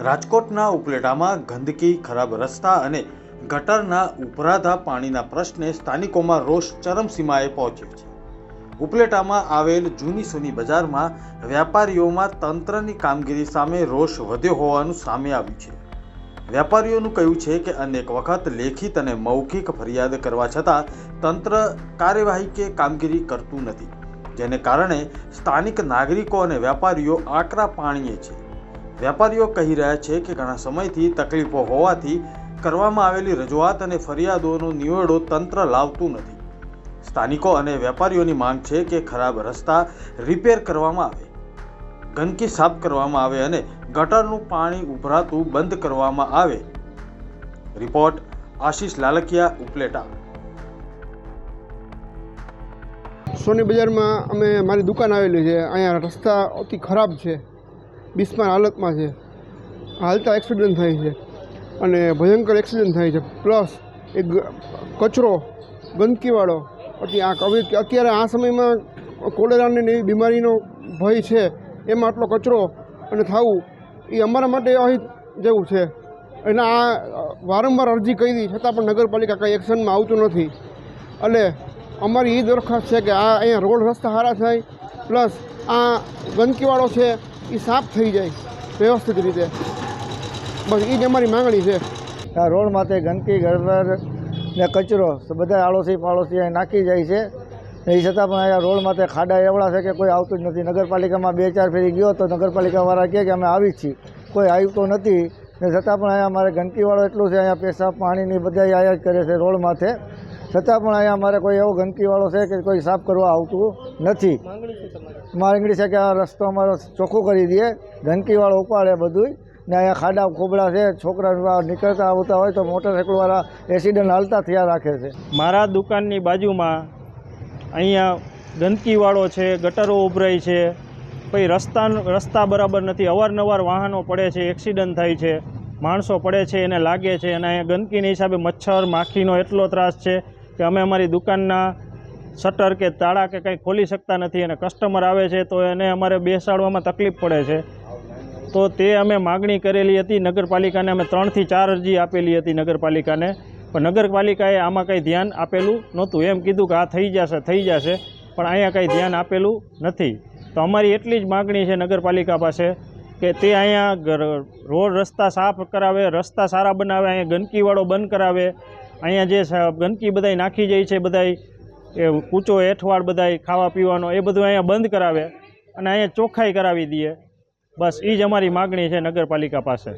રાજકોટના ઉપલેટામાં ગંદકી, ખરાબ રસ્તા અને ગટરના ઉભરાતા પાણીના પ્રશ્ને સ્થાનિકોમાં રોષ ચરમસીમાએ પહોંચ્યો છે. ઉપલેટામાં આવેલ જૂની સોની બજારમાં વેપારીઓમાં તંત્રની કામગીરી સામે રોષ વધ્યો હોવાનું સામે આવ્યું છે. વેપારીઓનું કહ્યું છે કે અનેક વખત લેખિત અને મૌખિક ફરિયાદ કરવા છતાં તંત્ર કાર્યવાહી કે કામગીરી કરતું નથી, જેને કારણે સ્થાનિક નાગરિકો અને વેપારીઓ આકરા પાણીએ છે. વેપારીઓ કહી રહ્યા છે કે ઘણા સમયથી તકલીફો હોવાથી કરવામાં આવેલી રજૂઆત અને ફરિયાદોનો નિવેડો તંત્ર લાવતું નથી. સ્થાનિકો અને વેપારીઓની માંગ છે કે ખરાબ રસ્તા રિપેર કરવામાં આવે, ગંદકી સાફ કરવામાં આવે અને ગટરનું પાણી ઉભરાતું બંધ કરવામાં આવે. રિપોર્ટ આશીષ લાલકિયા, ઉપલેટા. સોની બજારમાં અમે, મારી દુકાન આવેલી છે. અહીંયા રસ્તા અતિ ખરાબ છે. બિસ્માર હાલતમાં છે. હાલતા એક્સિડન્ટ થાય છે. અને ભયંકર એક્સિડન્ટ થાય છે. પ્લસ એક કચરો, ગંદકીવાળો. પછી આ કવિ અત્યારે આ સમયમાં કોલેરાની એવી બીમારીનો ભય છે. એમાં આટલો કચરો અને થવું, એ અમારા માટે અહીં જેવું છે. અને આ વારંવાર અરજી કરી, છતાં પણ નગરપાલિકા કંઈ એક્શનમાં આવતું નથી. એટલે અમારી એ દરખાસ્ત છે કે આ અહીંયા રોડ રસ્તા સારા થાય. પ્લસ આ ગંદકીવાળો છે. એ સાફ થઈ જાય, વ્યવસ્થિત રીતે. બસ એ જ અમારી માંગણી છે. આ રોડ માથે ગંદકી, ગરબર ને કચરો બધા આડોશી પાડોશી અહીં નાખી જાય છે. એ છતાં પણ અહીંયા રોડ માથે ખાડા એવડા છે કે કોઈ આવતું જ નથી. નગરપાલિકામાં બે ચાર ફેરી ગયો તો નગરપાલિકાવાળા કહે કે અમે આવી જ છીએ. કોઈ આવ્યું નથી. ને છતાં પણ અહીંયા અમારે ગંદકીવાળો એટલું છે, અહીંયા પેશાબ પાણીની બધા આયા જ કરે છે રોડ માથે. છતાં પણ અહીંયા અમારે કોઈ એવો ગંદકીવાળો છે કે કોઈ સાફ કરવા આવતું નથી. માંગણી છે કે આ રસ્તો અમારો ચોખ્ખો કરી દઈએ ગંદકીવાળો ઉપાડે બધુંય ને અહીંયા ખાડા ખોબડા છે છોકરા નીકળતા આવતા હોય તો મોટરસાઇકલવાળા એક્સિડન્ટ હાલતા થયા રાખે છે. મારા દુકાનની બાજુમાં અહીંયા ગંદકીવાળો છે ગટરો ઉભરાય છે પછી રસ્તા રસ્તા બરાબર નથી. અવારનવાર વાહનો પડે છે એક્સિડન્ટ થાય છે માણસો પડે છે એને લાગે છે અને અહીંયા ગંદકીના હિસાબે મચ્છર માખીનો એટલો ત્રાસ છે કે અમે અમારી દુકાનના શટર કે તાળા કે કંઈ ખોલી શકતા નથી અને કસ્ટમર આવે છે તો એને અમારે બેસાડવામાં તકલીફ પડે છે. તો તે અમે માગણી કરેલી હતી નગરપાલિકાને, અમે ત્રણથી ચાર અરજી આપેલી હતી નગરપાલિકાને. પણ નગરપાલિકાએ આમાં કંઈ ધ્યાન આપેલું નહોતું. એમ કીધું કે આ થઈ જશે થઈ જશે, પણ અહીંયા કંઈ ધ્યાન આપેલું નથી. તો અમારી એટલી જ માગણી છે નગરપાલિકા પાસે કે તે અહીંયા રોડ રસ્તા સાફ કરાવે, રસ્તા સારા બનાવે, અહીંયા ગંદકીવાળો બંધ કરાવે. અહીંયા જે ગંદકી બધાય નાખી જાય છે, બધાય એ કૂચો હેઠવાડ બધાય ખાવા પીવાનો, એ બધું અહીંયા બંધ કરાવે અને અહીંયા ચોખ્ખાઈ કરાવી દઈએ. બસ એ જ અમારી માગણી છે નગરપાલિકા પાસે.